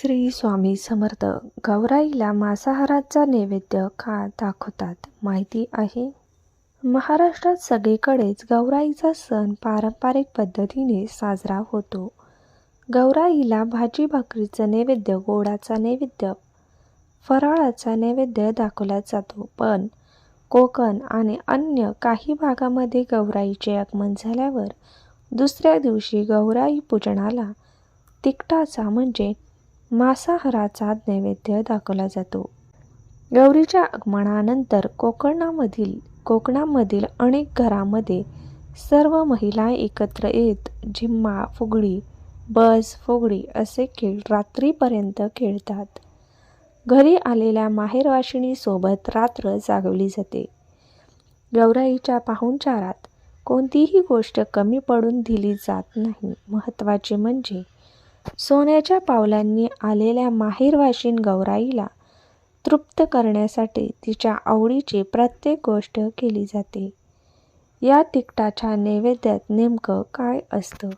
श्री स्वामी समर्थ. गौराईला मांसाहाराचा नैवेद्य का दाखवतात माहिती आहे? महाराष्ट्रात सगळीकडेच गौराईचा सण पारंपरिक पद्धतीने साजरा होतो. गौराईला भाजी भाकरीचं नैवेद्य गोडाचा नैवेद्य फराळाचा नैवेद्य दाखवला जातो. पण कोकण आणि अन्य काही भागामध्ये गौराईचे आगमन झाल्यावर दुसऱ्या दिवशी गौराई पूजनाला तिकटाचा म्हणजे मांसाहाराचा नैवेद्य दाखवला जातो. गौरीच्या आगमनानंतर कोकणामधील कोकणामधील अनेक घरामध्ये सर्व महिला एकत्र येत झिम्मा फुगडी बस फुगडी असे खेळ रात्रीपर्यंत खेळतात. घरी आलेल्या माहेरवाशिणीसोबत रात्र जागवली जाते. गौराईच्या पाहुणचारात कोणतीही गोष्ट कमी पडून दिली जात नाही. महत्त्वाचे म्हणजे सोन्याच्या पावलांनी आलेल्या माहीरवाशीन गौराईला तृप्त करण्यासाठी तिच्या आवडीची प्रत्येक गोष्ट केली जाते. या तिकटाच्या नैवेद्यात नेमकं काय असतं?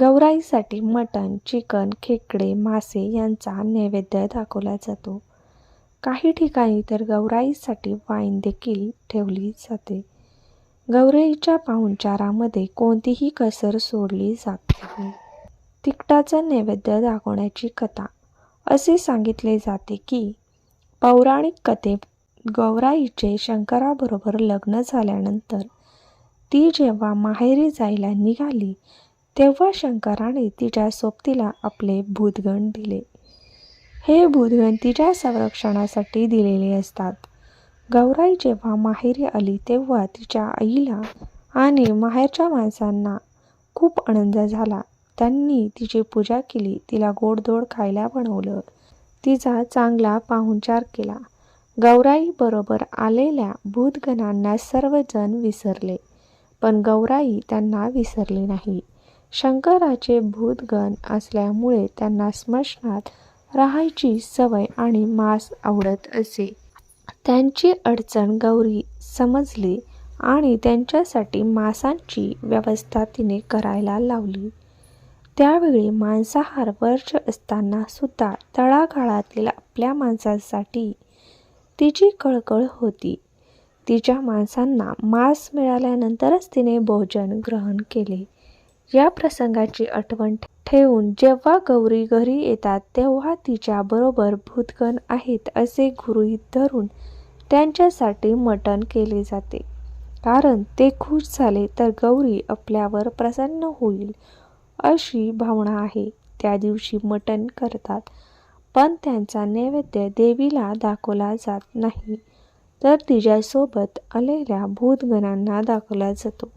गौराईसाठी मटण चिकन खेकडे मासे यांचा नैवेद्य दाखवला जातो. काही ठिकाणी तर गौराईसाठी वाईन देखील ठेवली जाते. गौराईच्या पाहुणचारामध्ये कोणतीही कसर सोडली जात नाही. तिकटाचं नैवेद्य दाखवण्याची कथा. असे सांगितले जाते की पौराणिक कथेत गौराईचे शंकराबरोबर लग्न झाल्यानंतर ती जेव्हा माहेरी जायला निघाली तेव्हा शंकराने तिच्या सोबतीला आपले भूतगण दिले. हे भूतगण तिच्या संरक्षणासाठी दिलेले असतात. गौराई जेव्हा माहेरी आली तेव्हा तिच्या आईला आणि माहेरच्या माणसांना खूप आनंद झाला. त्यांनी तिची पूजा केली तिला गोडधोड खायला बनवलं. तिचा चांगला पाहुणचार केला. गौराई बरोबर आलेल्या भूतगणांना सर्वजण विसरले पण गौराई त्यांना विसरली नाही. शंकराचे भूतगण असल्यामुळे त्यांना स्मशनात राहायची सवय आणि मांस आवडत असे. त्यांची अडचण गौरी समजली आणि त्यांच्यासाठी मांसांची व्यवस्था तिने करायला लावली. त्यावेळी मांसाहार वर्ज असताना सुद्धा तळागाळातील आपल्या माणसासाठी तिची कळकळ होती. तिच्या माणसांना मांस मिळाल्यानंतरच तिने भोजन ग्रहण केले. या प्रसंगाची आठवण ठेवून जेव्हा गौरी घरी येतात तेव्हा तिच्याबरोबर भूतगण आहेत असे गृहीत धरून त्यांच्यासाठी मटण केले जाते. कारण ते खुश झाले तर गौरी आपल्यावर प्रसन्न होईल अशी भावना आहे. त्या दिवशी मटण करतात पण त्यांचा नैवेद्य देवीला दाखवला जात नाही. तर तिच्यासोबत आलेल्या भूतगणांना दाखवला जातो.